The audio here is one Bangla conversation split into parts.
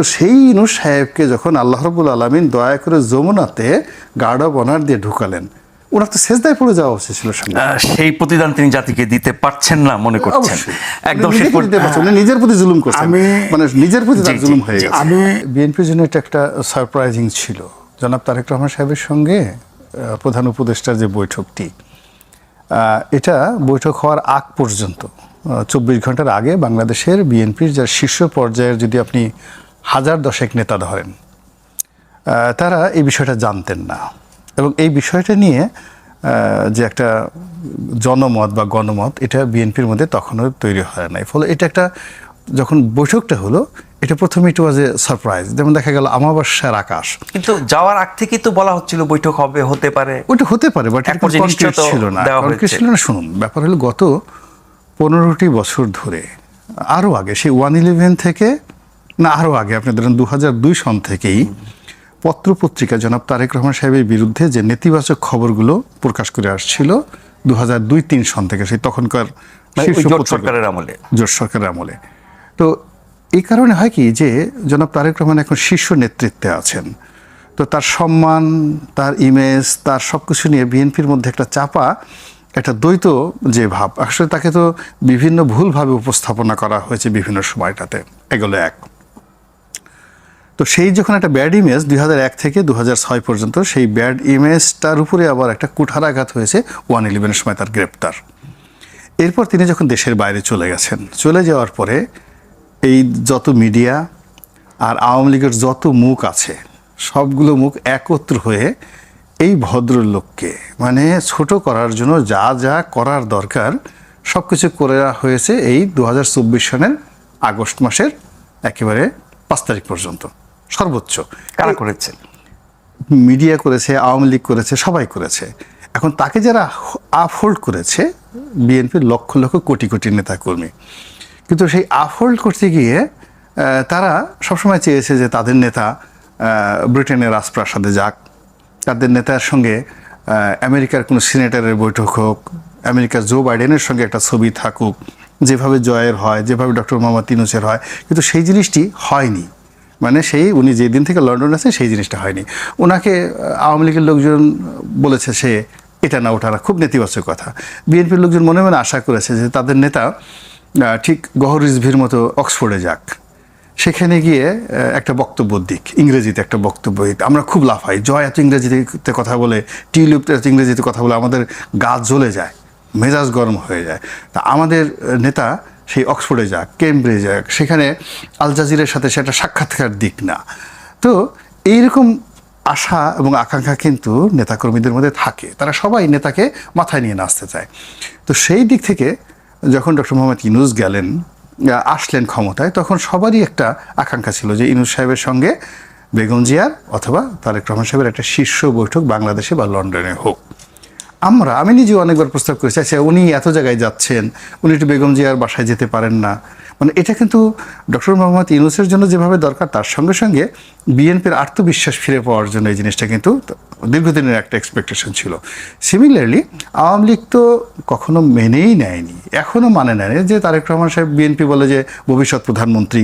তো সেই ইনুস সাহেবকে যখন আল্লাহ রবুল আলমিন দয়া করে যমুনাতে গার্ড অব অনার দিয়ে ঢুকালেন ওনার তো শেষদায় পড়ে যাওয়া উচিত ছিল সেই প্রতিদান তিনি জাতিকে দিতে পারছেন না মনে করছেন। একদম উনি নিজের প্রতি জুলুম করছেন। আমি- মানে নিজের প্রতি তার জুলুম হয়ে গেছে। আমি বিএনপির জন্য এটা একটা সারপ্রাইজিং ছিল। জনাব তারেক রহমান সাহেবের সঙ্গে আহ, প্রধান উপদেষ্টার যে বৈঠকটি আহ, এটা বৈঠক হওয়ার আগ পর্যন্ত চব্বিশ ঘণ্টার আগে বাংলাদেশের বিএনপির যার শীর্ষ পর্যায়ের যদি আপনি হাজার দশেক নেতা ধরেন। তারা এই বিষয়টা জানতেন না। এবং এই বিষয়টা নিয়ে যে একটা জনমত বা গণমত এটা বিএনপির মধ্যে তখনও তৈরি হয় নাই। ফলে এটা একটা যখন বৈঠকটা হলো এটা প্রথমে একটু ওয়াজ এ সারপ্রাইজ যেমন দেখা গেল আমাবস্যার আকাশ। কিন্তু যাওয়ার আগ থেকেই তো বলা হচ্ছিল বৈঠক হবে হতে পারে। ওটা হতে পারে বাট ছিল না। ছিল না শুনুন ব্যাপার হলো গত পনেরোটি বছর ধরে আরও আগে সেই ওয়ান ইলেভেন থেকে না আরও আগে আপনি ধরেন দু হাজার দুই সন থেকেই পত্রপত্রিকা জনাব তারেক রহমান সাহেবের বিরুদ্ধে যে নেতিবাচক খবরগুলো প্রকাশ করে আসছিল দু হাজার দুই তিন সন থেকে সেই তখনকার মানে সরকারের আমলে। জোট সরকারের আমলে। তো এই কারণে হয় কি যে জনাব তারেক রহমান এখন শীর্ষ নেতৃত্বে আছেন। তো তার সম্মান তার ইমেজ তার সব কিছু নিয়ে বিএনপির মধ্যে একটা চাপা একটা দ্বৈত যে ভাব আসলে তাকে তো বিভিন্ন ভুলভাবে উপস্থাপনা করা হয়েছে বিভিন্ন সময়টাতে। এগুলো এক। তো সেই যখন একটা ব্যাড ইমেজ দুই থেকে দু পর্যন্ত, সেই ব্যাড ইমেজটার উপরে আবার একটা কুঠারাঘাত হয়েছে ওয়ান ইলেভেনের সময় তার গ্রেপ্তার। এরপর তিনি যখন দেশের বাইরে চলে গেছেন, চলে যাওয়ার পরে এই যত মিডিয়া আর আওয়ামী লীগের যত মুখ আছে, সবগুলো মুখ একত্র হয়ে এই ভদ্রলোককে মানে ছোট করার জন্য যা যা করার দরকার সব কিছু করে হয়েছে এই দু সনের আগস্ট মাসের একেবারে পাঁচ তারিখ পর্যন্ত। সর্বোচ্চ। কারা করেছে? মিডিয়া করেছে, আওয়ামী লীগ করেছে, সবাই করেছে। এখন তাকে যারা আফহোল্ড করেছে, বিএনপির লক্ষ লক্ষ কোটি কোটি নেতা কর্মী কিন্তু সেই আফহোল্ড করতে গিয়ে তারা সবসময় চেয়েছে যে তাদের নেতা ব্রিটেনের রাজপ্রাসাদে যাক। তাদের নেতার সঙ্গে আমেরিকার কোনো সিনেটারের বৈঠক হোক, আমেরিকার জো বাইডেনের সঙ্গে একটা ছবি থাকুক, যেভাবে জয়ের হয়, যেভাবে ডক্টর মোহাম্মদ তিনুসের হয়। কিন্তু সেই জিনিসটি হয়নি। মানে সেই উনি যেদিন থেকে লন্ডন আছেন সেই জিনিসটা হয়নি। ওনাকে আওয়ামী লীগের লোকজন বলেছে সে এটা না না খুব নেতিবাচক কথা। বিএনপির লোকজন মনে মনে আশা করেছে যে তাদের নেতা ঠিক গহর মতো অক্সফোর্ডে যাক। সেখানে গিয়ে একটা বক্তব্য দিক, ইংরেজিতে একটা বক্তব্য দিক। আমরা খুব লাফাই, জয় এত ইংরেজিতে কথা বলে, টিউলিপ এত ইংরেজিতে কথা বলে আমাদের গা জ্বলে যায়, মেজাজ গরম হয়ে যায়। তা আমাদের নেতা সেই অক্সফোর্ডে যাক, কেমব্রিজে যাক, সেখানে আল জাজিরের সাথে সেটা সাক্ষাৎকার দিক না। তো এইরকম আশা এবং আকাঙ্ক্ষা কিন্তু নেতাকর্মীদের মধ্যে থাকে। তারা সবাই নেতাকে মাথায় নিয়ে নাচতে চায়। তো সেই দিক থেকে যখন ডক্টর মোহাম্মদ ইনুস গেলেন আসলেন ক্ষমতায়, তখন সবারই একটা আকাঙ্ক্ষা ছিল যে ইনুস সাহেবের সঙ্গে বেগম জিয়ার অথবা তারেক রহমান সাহেবের একটা শীর্ষ বৈঠক বাংলাদেশে বা লন্ডনে হোক। আমরা, আমি নিজেও অনেকবার প্রস্তাব করেছি আচ্ছা উনি এত জায়গায় যাচ্ছেন, উনি একটু বেগম জিয়ার বাসায় যেতে পারেন না। মানে এটা কিন্তু ডক্টর মোহাম্মদ ইউনুসের জন্য যেভাবে দরকার, তার সঙ্গে সঙ্গে বিএনপির আত্মবিশ্বাস ফিরে পাওয়ার জন্য এই জিনিসটা কিন্তু দীর্ঘদিনের একটা এক্সপেকটেশন ছিল। সিমিলারলি আওয়ামী লীগ তো কখনো মেনেই নেয়নি এখনও মানে নেয়নি। যে তারেক রহমান সাহেব বিএনপি বলে যে ভবিষ্যৎ প্রধানমন্ত্রী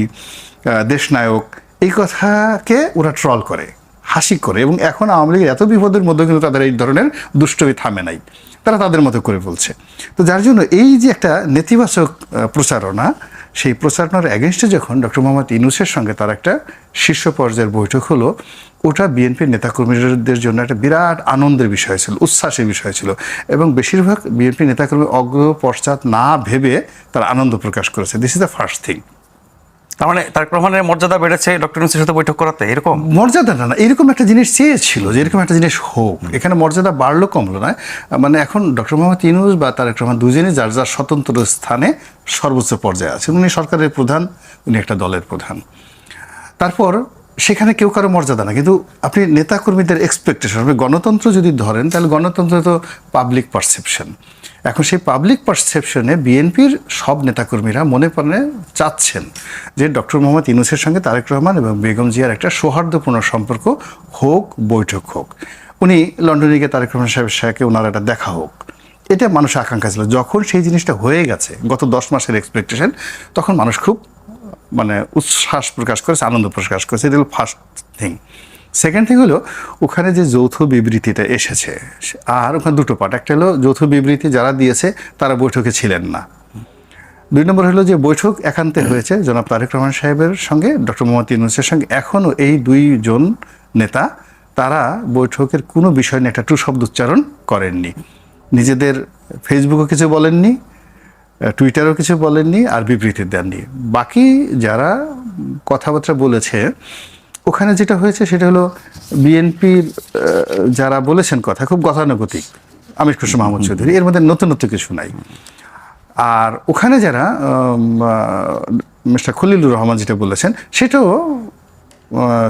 দেশনায়ক, এই কথাকে ওরা ট্রল করে। হাসি করে এবং এখন আওয়ামী লীগের এত বিপদের মধ্যে কিন্তু তাদের এই ধরনের দুষ্টমি থামে নাই। তারা তাদের মতো করে বলছে। তো যার জন্য এই যে একটা নেতিবাচক প্রচারণা, সেই প্রচারণার অ্যাগেনস্টে যখন ডক্টর মোহাম্মদ ইনুসের সঙ্গে তার একটা শীর্ষ পর্যায়ের বৈঠক হলো, ওটা বিএনপির নেতাকর্মীদের জন্য একটা বিরাট আনন্দের বিষয় ছিল, উচ্ছ্বাসের বিষয় ছিল এবং বেশিরভাগ বিএনপি নেতাকর্মী অগ্র পশ্চাৎ না ভেবে তারা আনন্দ প্রকাশ করেছে। This is the first thing তার মানে তারেক রহমানের মর্যাদা বেড়েছে ডক্টর ইউনুসের সাথে বৈঠক করাতে, এরকম? মর্যাদা না, এরকম একটা জিনিস চেয়েছিল যে এরকম একটা জিনিস হোক। এখানে মর্যাদা বাড়লো কমলো না। মানে এখন ডক্টর মোহাম্মদ ইনুস বা তারেক রহমান দুজনই যার যার স্বতন্ত্র স্থানে সর্বোচ্চ পর্যায়ে আছেন, উনি সরকারের প্রধান, উনি একটা দলের প্রধান। তারপর সেখানে কেউ কারও মর্যাদা না। কিন্তু আপনি নেতাকর্মীদের এক্সপেকটেশন আপনি গণতন্ত্র যদি ধরেন, তাহলে গণতন্ত্র তো পাবলিক পারসেপশন এখন সেই পাবলিক পারসেপশনে বিএনপির সব নেতাকর্মীরা মনে প্রাণে চাচ্ছেন যে ডক্টর মোহাম্মদ ইউনুসের সঙ্গে তারেক রহমান এবং বেগম জিয়ার একটা সৌহার্দ্যপূর্ণ সম্পর্ক হোক, বৈঠক হোক। উনি লন্ডনে গিয়ে তারেক রহমান সাহেবের সাথে ওনার একটা দেখা হোক। এটা মানুষের আকাঙ্ক্ষা ছিল। যখন সেই জিনিসটা হয়ে গেছে, গত দশ মাসের এক্সপেকটেশন তখন মানুষ খুব মানে উচ্ছ্বাস প্রকাশ করেছে, আনন্দ প্রকাশ করেছে। এটা ফার্স্ট থিং সেকেন্ড থিং হলো, ওখানে যে যৌথ বিবৃতিটা এসেছে, আর ওখানে দুটো পার্ট একটা হলো যৌথ বিবৃতি যারা দিয়েছে, তারা বৈঠকে ছিলেন না। দুই নম্বর হলো যে বৈঠক একান্তে হয়েছে, জনাব তারেক রহমান সাহেবের সঙ্গে, ডক্টর মোহাম্মদ ইউনুসের সঙ্গে। এখনও এই দুইজন নেতা, তারা বৈঠকের কোনো বিষয় নিয়ে একটা টু শব্দ উচ্চারণ করেননি। নিজেদের ফেসবুকও কিছু বলেননি টুইটারও কিছু বলেননি, আর বিবৃতি দেননি। বাকি যারা কথাবার্তা বলেছে ওখানে যেটা হয়েছে সেটা হলো বিএনপির যারা বলেছেন কথা খুব গতানুগতিক আমির খুশু মাহমুদ চৌধুরী এর মধ্যে নতুনত্ব কিছু নাই। আর ওখানে যারা মিস্টার খলিলুর রহমান যেটা বলেছেন সেটাও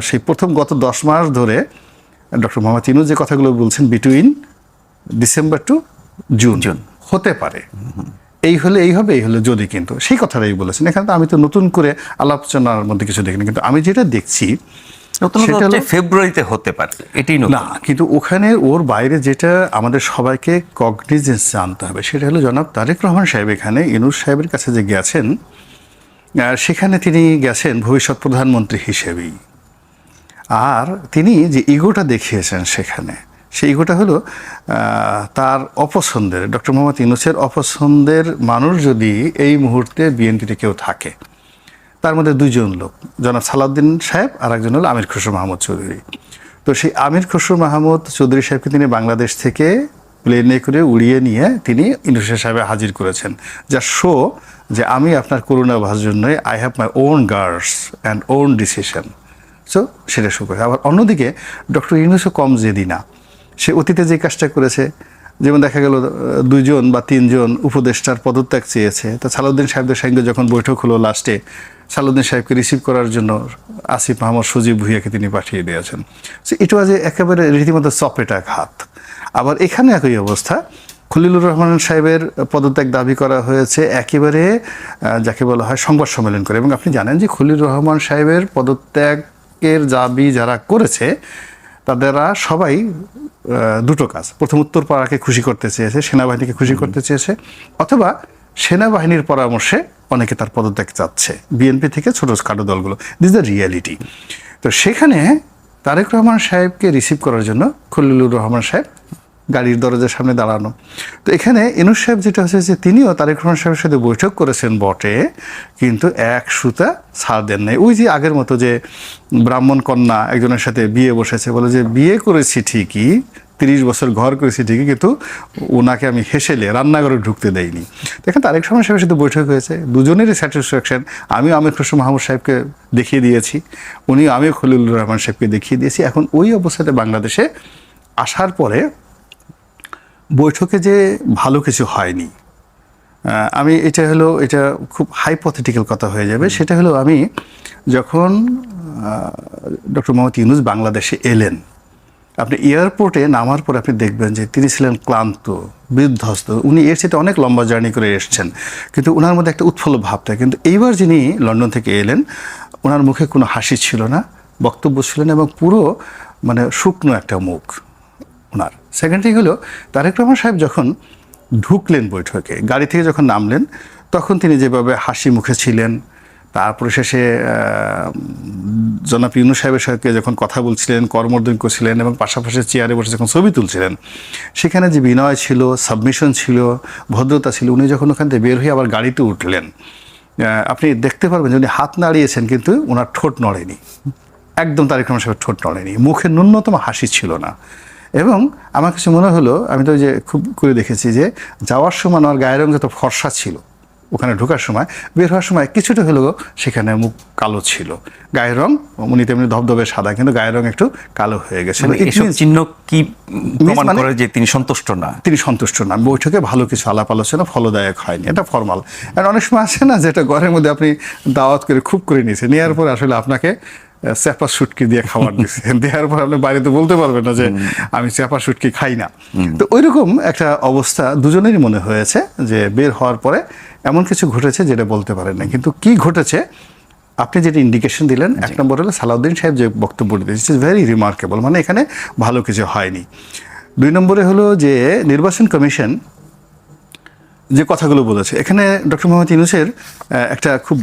সেই প্রথম গত দশ মাস ধরে ডক্টর মোহাম্মদ ইনু যে কথাগুলো বলছেন between December to June June. হতে পারে। এই হলে এই হবে এই হলে যদি কিন্তু। সেই কথাটাই বলেছেন। এখানে তো আমি তো নতুন করে আলোচনার মধ্যে কিছু দেখিনি কিন্তু আমি যেটা দেখছি ফেব্রুয়ারিতে হতে পারে এটি না কিন্তু ওখানে ওর বাইরে যেটা আমাদের সবাইকে কগনিজেন্স জানতে হবে সেটা হলো জনাব তারেক রহমান সাহেব এখানে ইনুস সাহেবের কাছে যে গেছেন সেখানে তিনি গেছেন ভবিষ্যৎ প্রধানমন্ত্রী হিসেবেই। আর তিনি যে ইগোটা দেখিয়েছেন সেখানে সেই ইগোটা হলো তার অপছন্দের, ডক্টর মোহাম্মদ ইনুসের অপছন্দের মানুষ যদি এই মুহূর্তে বিএনপিতে কেউ থাকে। তার মধ্যে দুইজন লোক, জনাব সালাউদ্দিন সাহেব আর একজন হলো আমির খসরু মাহমুদ চৌধুরী। তো সেই আমির খসরু মাহমুদ চৌধুরী সাহেবকে তিনি বাংলাদেশ থেকে প্লেনে করে উড়িয়ে নিয়ে তিনি ইন্ডোনেশিয়া সাহেবে হাজির করেছেন। যা শো যে আমি আপনার করুণা ভাষার জন্যই I have my own guards and own decision so সেটা শো করে আবার অন্যদিকে, ডক্টর ইউনুসও কম জেদি না। সে অতীতে যে কাজটা করেছে, যেমন দেখা গেল দুইজন বা তিনজন উপদেষ্টার পদত্যাগ চেয়েছে। তা সালাউদ্দিন সাহেবদের সঙ্গে যখন বৈঠক হলো লাস্টে সালাউদ্দিন সাহেবকে রিসিভ করার জন্য আসিফ মাহমুদ সজীব ভুইয়াকে তিনি পাঠিয়ে দিয়েছেন। সো ইট ওয়াজ একেবারে রীতিমতো চপেটা ঘাত আবার এখানে একই অবস্থা। খলিলুর রহমান সাহেবের পদত্যাগ দাবি করা হয়েছে একেবারে যাকে বলা হয় সংবাদ সম্মেলন করে। এবং আপনি জানেন যে খলিলুর রহমান সাহেবের পদত্যাগের দাবি যারা করেছে তাদেরা সবাই দুটো কাজ। প্রথম উত্তর পাড়াকে খুশি করতে চেয়েছে সেনাবাহিনীকে খুশি করতে চেয়েছে অথবা সেনাবাহিনীর পরামর্শে অনেকে তার পদত্যাগ চাচ্ছে বিএনপি থেকে ছোট খাটো দলগুলো। দিস দ্য রিয়ালিটি তো সেখানে তারেক রহমান সাহেবকে রিসিভ করার জন্য খলিলুর রহমান সাহেব গাড়ির দরজার সামনে দাঁড়ানো। তো এখানে ইনুস সাহেব যেটা হচ্ছে যে তিনিও তারেক রহমান সাহেবের সাথে বৈঠক করেছেন বটে, কিন্তু এক সুতা ছাড় দেন নাই। ওই যে আগের মতো যে ব্রাহ্মণ কন্যা একজনের সাথে বিয়ে বসেছে, বলে যে বিয়ে করেছি ঠিকই, তিরিশ বছর ঘর করেছি ঠিকই, কিন্তু ওনাকে আমি হেসেলে রান্নাঘরে ঢুকতে দেইনি। দেখেন তারেক রহমান সাহেবের সাথে বৈঠক হয়েছে, দুজনেরই স্যাটিসফ্যাকশন আমি আমির খসরু মাহমুদ সাহেবকে দেখিয়ে দিয়েছি উনি আমির খলিলুর রহমান সাহেবকে দেখিয়ে দিয়েছি। এখন ওই অবস্থাতে বাংলাদেশে আসার পরে বৈঠকে যে ভালো কিছু হয়নি আমি এটা হলো এটা খুব হাইপোথেটিক্যাল কথা হয়ে যাবে। সেটা হলো আমি যখন ডক্টর মোহাম্মদ ইউনুস বাংলাদেশে এলেন আপনি এয়ারপোর্টে নামার পর আপনি দেখবেন যে তিনি ছিলেন ক্লান্ত বিধ্বস্ত। উনি এর সাথে অনেক লম্বা জার্নি করে এসছেন। কিন্তু ওনার মধ্যে একটা উৎফুল্ল ভাবটা কিন্তু এইবার যিনি লন্ডন থেকে এলেন ওনার মুখে কোনো হাসি ছিল না বক্তব্য ছিল না এবং পুরো মানে শুকনো একটা মুখ। ওনার। সেকেন্ড থিং হলো, তারেক রহমান সাহেব যখন ঢুকলেন বৈঠকে, গাড়ি থেকে যখন নামলেন, তখন তিনি যেভাবে হাসি মুখে ছিলেন, তারপরে শেষে জনাব ইউনু সাহেবের সাথে যখন কথা বলছিলেন, করমর্দন করছিলেন এবং পাশাপাশি চেয়ারে বসে যখন ছবি তুলছিলেন, সেখানে যে বিনয় ছিল সাবমিশন ছিল, ভদ্রতা ছিল, উনি যখন ওখান থেকে বের হয়ে আবার গাড়িতে উঠলেন আপনি দেখতে পারবেন যে উনি হাত নাড়িয়েছেন, কিন্তু ওনার ঠোঁট নড়েনি। একদম তারেক রহমান সাহেবের ঠোঁট নড়েনি। মুখে ন্যূনতম হাসি ছিল না। এবং আমার কাছে মনে হলো আমি তো যে খুব করে দেখেছি যে যাওয়ার সময় আমার গায়ের রঙ যত ফর্সা ছিল ওখানে ঢোকার সময় বের হওয়ার সময় কিছুটা হলেও সেখানে মুখ কালো ছিল। গায়ের রং উনি তেমনি ধবধবে সাদা কিন্তু গায়ের রং একটু কালো হয়ে গেছে। মানে চিহ্ন কি প্রমাণ মানে- করে যে তিনি সন্তুষ্ট না? তিনি সন্তুষ্ট না। বৈঠকে ভালো কিছু আলাপ আলোচনা ফলদায়ক হয়নি। এটা ফর্মাল। আর অনেক সময় আছে না যেটা ঘরের মধ্যে আপনি দাওয়াত করে খুব করে নিয়েছে নেওয়ার পর আসলে আপনাকে চ্যাপা সুটকি দিয়ে খাবার দিচ্ছে দেওয়ার পর আপনি বাইরে তো বলতে পারবেন না যে আমি চ্যাপা সুটকি খাই না। তো ওইরকম একটা অবস্থা দুজনেরই মনে হয়েছে যে বের হওয়ার পরে এমন কিছু ঘটেছে যেটা বলতে পারেন না কিন্তু কি ঘটেছে? আপনি যেটা ইন্ডিকেশন দিলেন এক নম্বর হলো সালাউদ্দিন সাহেব যে বক্তব্য দিয়েছে ইজ ভেরি রিমার্কেবল মানে এখানে ভালো কিছু হয়নি। দুই নম্বরে হলো যে নির্বাচন কমিশন যে কথাগুলো বলেছে। এখানে ডক্টর মোহাম্মদ ইউনুসের একটা খুব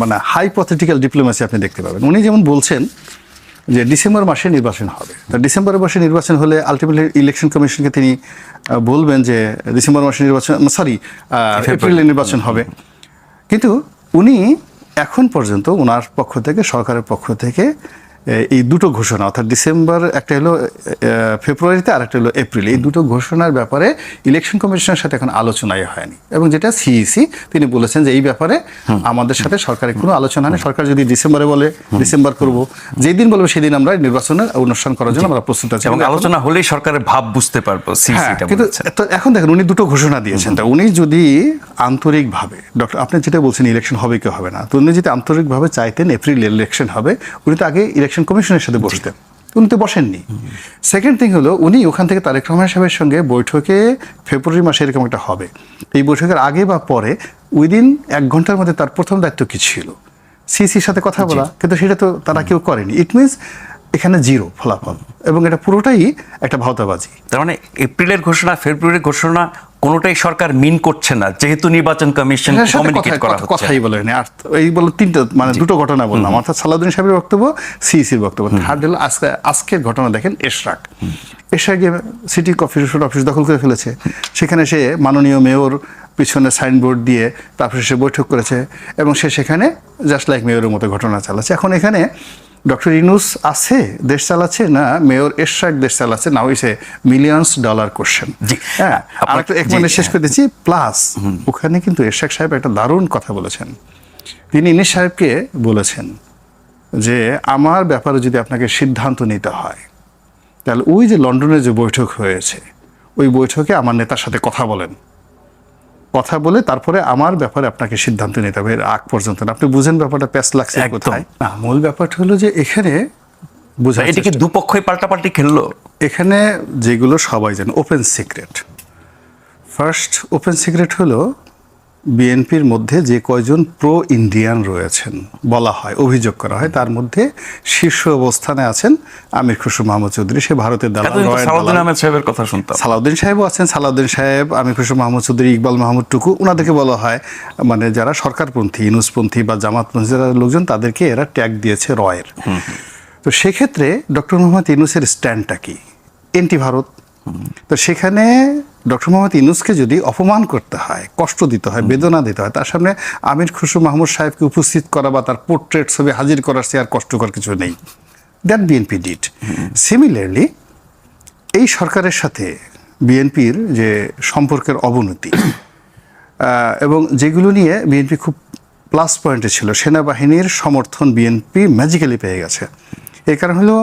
মানে হাইপথেটিক্যাল ডিপ্লোমেসি আপনি দেখতে পাবেন। উনি যেমন বলছেন যে ডিসেম্বর মাসে নির্বাচন হবে। তা ডিসেম্বর মাসে নির্বাচন হলে আলটিমেটলি ইলেকশন কমিশনকে তিনি বলবেন যে ডিসেম্বর মাসে নির্বাচন সরি এপ্রিলে নির্বাচন হবে। কিন্তু উনি এখন পর্যন্ত ওনার পক্ষ থেকে সরকারের পক্ষ থেকে এই দুটো ঘোষণা অর্থাৎ ডিসেম্বর একটা হলো ফেব্রুয়ারিতে আর একটা হলো এপ্রিল। এই দুটো ঘোষণার ব্যাপারে ইলেকশন কমিশনের সাথে এখন আলোচনাই হয়নি। এবং যেটা সিইসি তিনি বলেছেন যে এই ব্যাপারে আমাদের সাথে সরকারের কোনো আলোচনা নেই। সরকার যদি ডিসেম্বরে বলে ডিসেম্বর করব যেই দিন বলব সেদিন আমরা নির্বাচনের অনুষ্ঠান করার জন্য আমরা প্রস্তুত আছি। এবং আলোচনা হলেই সরকারের ভাব বুঝতে পারব হ্যাঁ কিন্তু এখন দেখেন উনি দুটো ঘোষণা দিয়েছেন। তা উনি যদি আন্তরিকভাবে ডক্টর আপনি যেটা বলছেন ইলেকশন হবে কি হবে না তো উনি যদি আন্তরিকভাবে চাইতেন এপ্রিল ইলেকশন হবে উনি তো আগে ইলেকশন কমিশনের সাথে বসতেন উনি তো বসেননি। সেকেন্ড থিং হলো উনি ওখান থেকে তারেক রহমান সাহেবের সঙ্গে বৈঠকে ফেব্রুয়ারি মাসে এরকম একটা হবে। এই বৈঠকের আগে বা পরে উইদিন এক ঘণ্টার মধ্যে তার প্রথম দায়িত্ব কি ছিল? সিসির সাথে কথা বলা কিন্তু সেটা তো তারা কেউ করেনি। ইট মিনস এখানে জিরো ফলাফল। এবং এটা পুরোটাই একটা ভাওতাবাজি। তার মানে এপ্রিলের ঘোষণা ফেব্রুয়ারির ঘোষণা কোনোটাই সরকার মিন করছে না যেহেতু নির্বাচন কমিশন কমিউনিকেট করা হচ্ছে। কথাই বলেনি আর এই বলো তিনটে মানে দুটো ঘটনা বললাম। অর্থাৎ সালাউদ্দিন সাহেবের বক্তব্য সিইসির বক্তব্য। থার্ড হলো আজকে আজকের ঘটনা দেখেন এশরাক। এশরাক সিটি কফি অফিস দখল করে ফেলেছে। সেখানে সে মাননীয় মেয়র পিছনে সাইনবোর্ড দিয়ে তারপরে সে বৈঠক করেছে। এবং সে সেখানে জাস্ট লাইক মেয়রের মতো ঘটনা চালাচ্ছে। এখন এখানে ডক্টর ইনুস আছে দেশ চালাচ্ছে না মেয়র এশরাক দেশ চালাচ্ছে না হইছে মিলিয়নস ডলার কোশ্চেন হ্যাঁ আর একটা এক জি, মিনিট শেষ। করে দিচ্ছি। প্লাস ওখানে কিন্তু এরশাক সাহেব একটা দারুণ কথা বলেছেন। তিনি ইনিস সাহেবকে বলেছেন যে আমার ব্যাপারে যদি আপনাকে সিদ্ধান্ত নিতে হয় তাহলে ওই যে লন্ডনে যে বৈঠক হয়েছে ওই বৈঠকে আমার নেতার সাথে কথা বলেন। কথা বলে তারপরে আমার ব্যাপারে আপনাকে সিদ্ধান্ত নিতে হবে আগ পর্যন্ত না। আপনি বুঝেন ব্যাপারটা প্যাস লাগছে। কোথায় না মূল ব্যাপারটা হলো যে এখানে বুঝা এটা কি দুপক্ষই পাল্টাপাল্টি খেললো এখানে যেগুলো সবাই জানে open secret first open secret হলো বিএনপির মধ্যে যে কয়জন প্রো ইন্ডিয়ান রয়েছেন বলা হয় অভিযোগ করা হয় তার মধ্যে শীর্ষ অবস্থানে আছেন আমির খুশরু মাহমুদ চৌধুরী সে ভারতের সালাউদ্দিন সাহেবের কথা শুনতাম। সালাউদ্দিন সাহেবও আছেন সালাউদ্দিন সাহেব আমির খুশরু মাহমুদ চৌধুরী ইকবাল মাহমুদ টুকু ওনাদেরকে বলা হয় মানে যারা সরকারপন্থী ইনুসপন্থী বা জামাতপন্থী যারা লোকজন তাদেরকে এরা ট্যাগ দিয়েছে রয়ের। তো সেক্ষেত্রে ডক্টর মোহাম্মদ ইনুসের স্ট্যান্ডটা কি? এন্টি ভারত তো সেখানে ডক্টর মোহাম্মদ ইনুসকে যদি অপমান করতে হয় কষ্ট দিতে হয় বেদনা দিতে হয় তার সামনে আমির খুশরু মাহমুদ সাহেবকে উপস্থিত করা বা তার পোর্ট্রেট ছবি হাজির করার সে আর কষ্টকর কিছু নেই। দ্যাট বিএনপি ডিড সিমিলারলি এই সরকারের সাথে বিএনপির যে সম্পর্কের অবনতি এবং যেগুলো নিয়ে বিএনপি খুব প্লাস পয়েন্টে ছিল সেনাবাহিনীর সমর্থন বিএনপি ম্যাজিক্যালি পেয়ে গেছে। এই কারণ হলো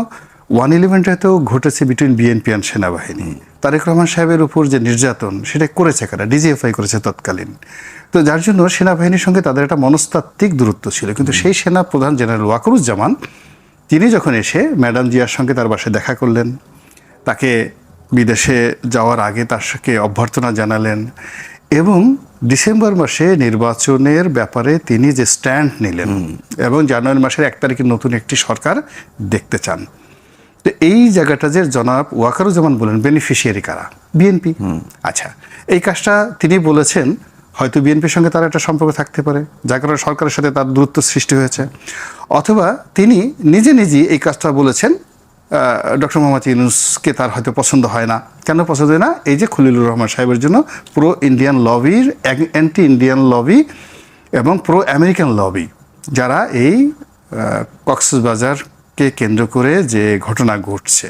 ওয়ান ইলেভেনটাতেও ঘটেছে বিটুইন বিএনপি অ্যান্ড সেনাবাহিনী। তারেক রহমান সাহেবের উপর যে নির্যাতন সেটা করেছে কারা? ডিজিএফআই করেছে তৎকালীন। তো যার জন্য সেনাবাহিনীর সঙ্গে তাদের একটা মনস্তাত্ত্বিক দূরত্ব ছিল। কিন্তু সেই সেনা প্রধান জেনারেল ওয়াকরুজ্জামান তিনি যখন এসে ম্যাডাম জিয়ার সঙ্গে তার বাসায় দেখা করলেন তাকে বিদেশে যাওয়ার আগে তার সঙ্গে অভ্যর্থনা জানালেন এবং ডিসেম্বর মাসে নির্বাচনের ব্যাপারে তিনি যে স্ট্যান্ড নিলেন এবং জানুয়ারি মাসের এক তারিখে নতুন একটি সরকার দেখতে চান। তো এই জায়গাটা যে জনাব ওয়াকারুজ্জামান বলেন বেনিফিশিয়ারি কারা? বিএনপি আচ্ছা এই কাজটা তিনি বলেছেন হয়তো বিএনপির সঙ্গে তার একটা সম্পর্ক থাকতে পারে যার কারণে সরকারের সাথে তার দূরত্ব সৃষ্টি হয়েছে। অথবা তিনি নিজে নিজেই এই কাজটা বলেছেন ডক্টর মোহাম্মদ ইউনুসকে তার হয়তো পছন্দ হয় না। কেন পছন্দ হয় না? এই যে খলিলুর রহমান সাহেবের জন্য প্রো ইন্ডিয়ান লবির অ্যান্টি ইন্ডিয়ান লবি এবং প্রো আমেরিকান লবি যারা এই আহ, কক্সবাজারকে কেন্দ্র করে যে ঘটনা ঘটছে।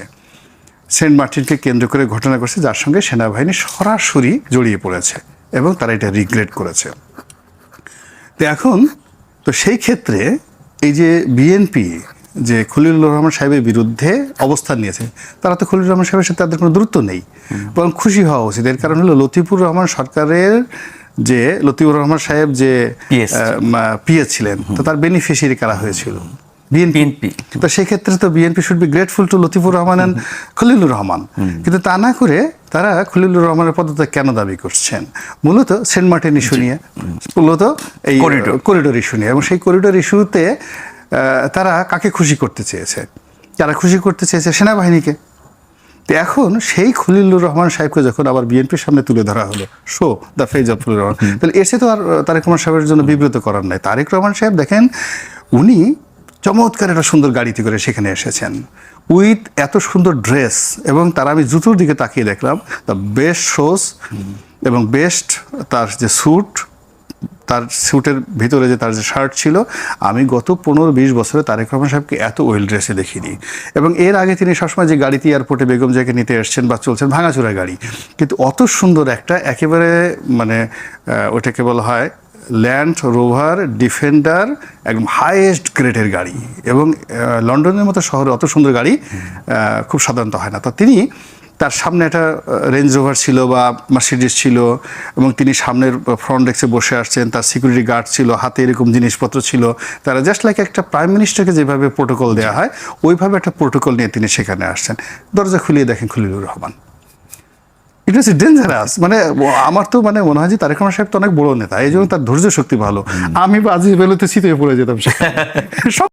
সেন্ট মার্টিনকে কেন্দ্র করে ঘটনা ঘটছে যার সঙ্গে সেনাবাহিনী সরাসরি জড়িয়ে পড়েছে এবং তারা এটা রিগ্রেট করেছে। তো এখন তো সেই ক্ষেত্রে এই যে বিএনপি যে খলিলুর রহমান সাহেবের বিরুদ্ধে অবস্থান নিয়েছে তারা তো খলিলুর রহমান সাহেবের সাথে তাদের কোনো দূরত্ব নেই। বরং খুশি হওয়া উচিত। এর কারণ হলো লতিফুর রহমান সরকারের যে লতিফুর রহমান সাহেব যে PS পিএ ছিলেন তো তার বেনিফিশিয়ারি কারা হয়েছিল? বিএনপি তো সেই ক্ষেত্রে তো BNP should be grateful to Latifur Rahman and Khalilur Rahman. কিন্তু তা না করে তারা খলিলুর রহমানের পদত্যাগ কেন দাবি করছেন? মূলত সেন্ট মার্টিন ইস্যু নিয়ে মূলত এই করিডোর। ইস্যু নিয়ে। এবং সেই করিডোর ইস্যুতে তারা কাকে খুশি করতে চেয়েছে? যারা খুশি করতে চেয়েছে? সেনাবাহিনীকে। তো এখন সেই খলিলুর রহমান সাহেবকে যখন আবার বিএনপির সামনে তুলে ধরা হলো show the phase of Khalilur Rahman. তাহলে এসে তো আর তারেক রহমান সাহেবের জন্য বিব্রত করার নাই। তারেক রহমান সাহেব দেখেন উনি চমৎকার একটা সুন্দর গাড়িতে করে সেখানে এসেছেন। উইথ এত সুন্দর ড্রেস এবং তার আমি জুতোর দিকে তাকিয়ে দেখলাম দ্য বেস্ট শোজ এবং বেস্ট তার যে স্যুট, তার স্যুটের ভিতরে যে তার যে শার্ট ছিল, আমি গত পনেরো বিশ বছরে তারেক রহমান সাহেবকে এত ওয়েল ড্রেসে দেখিনি। এবং এর আগে তিনি সবসময় যে গাড়িতে এয়ারপোর্টে বেগম জায়গায় নিতে এসছেন বা চলছেন ভাঙাচোরা গাড়ি, কিন্তু অত সুন্দর একটা একেবারে মানে ওটাকে বলা হয় ল্যান্ড রোভার ডিফেন্ডার একদম হাইয়েস্ট গ্রেডের গাড়ি। এবং লন্ডনের মতো শহরে অত সুন্দর গাড়ি খুব সাধারণত হয় না। তো তিনি তার সামনে একটা রেঞ্জ রোভার ছিল বা মার্সিডিস ছিল, এবং তিনি সামনের ফ্রন্ট ডেস্কে বসে আসছেন। তার সিকিউরিটি গার্ড ছিল, হাতে এরকম জিনিসপত্র ছিল। তারা জাস্ট লাইক একটা প্রাইম মিনিস্টারকে যেভাবে প্রোটোকল দেওয়া হয়, ওইভাবে একটা প্রোটোকল নিয়ে তিনি সেখানে আসছেন। দরজা খুলিয়ে দেখেন Khalilur Rahman. It is dangerous মানে আমার তো মানে মনে হয় যে তারেক রহমান সাহেব তো অনেক বড় নেতা এই জন্য তার ধৈর্য শক্তি ভালো। আমি বাজি বেলুতে শীতে পড়ে যেতাম সব